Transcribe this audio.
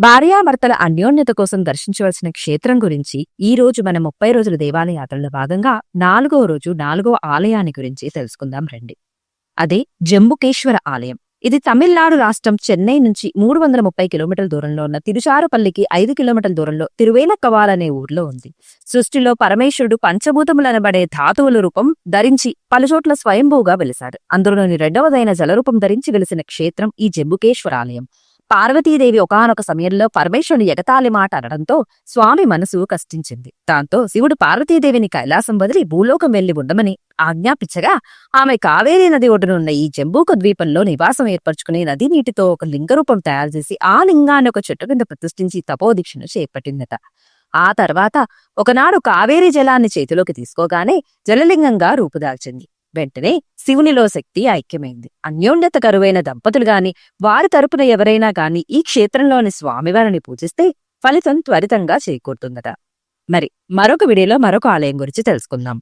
భార్యాభర్తల అన్యోన్యత కోసం దర్శించవలసిన క్షేత్రం గురించి ఈ రోజు మన ముప్పై రోజుల దేవాలయాత్రలో భాగంగా నాలుగో రోజు నాలుగో ఆలయాన్ని గురించి తెలుసుకుందాం రండి. అదే జంబుకేశ్వర ఆలయం. ఇది తమిళనాడు రాష్ట్రం చెన్నై నుంచి మూడు వందల ముప్పై కిలోమీటర్ల దూరంలో ఉన్న తిరుచారుపల్లికి ఐదు కిలోమీటర్ల దూరంలో తిరువేలక్కవాల్ అనే ఊర్లో ఉంది. సృష్టిలో పరమేశ్వరుడు పంచభూతములనబడే ధాతువుల రూపం ధరించి పలుచోట్ల స్వయంభూగా వెలిశాడు. అందులోని రెండవదైన జలరూపం ధరించి వెలిసిన క్షేత్రం ఈ జంబుకేశ్వర ఆలయం. పార్వతీదేవి ఒకనొక సమయంలో పరమేశ్వరుని ఎగతాళి మాట అనడంతో స్వామి మనసు కష్టించింది. దాంతో శివుడు పార్వతీదేవిని కైలాసం వదిలి భూలోకం వెళ్ళి ఉండమని ఆజ్ఞాపించగా ఆమె కావేరీ నది ఒడ్డునున్న ఈ జంబూక ద్వీపంలో నివాసం ఏర్పరచుకునే నది నీటితో ఒక లింగరూపం తయారు చేసి ఆ లింగాన్ని ఒక చెట్టు కింద ప్రతిష్ఠించి తపోదీక్షను చేపట్టిందట. ఆ తర్వాత ఒకనాడు కావేరీ జలాన్ని చేతిలోకి తీసుకోగానే జలలింగంగా రూపుదాల్చింది. వెంటనే శివునిలో శక్తి ఐక్యమైంది. అన్యోన్యత కరువైన దంపతులు గాని వారి తరపున ఎవరైనా గాని ఈ క్షేత్రంలోని స్వామివారిని పూజిస్తే ఫలితం త్వరితంగా చేకూరుతుందట. మరి మరొక వీడియోలో మరొక ఆలయం గురించి తెలుసుకుందాం.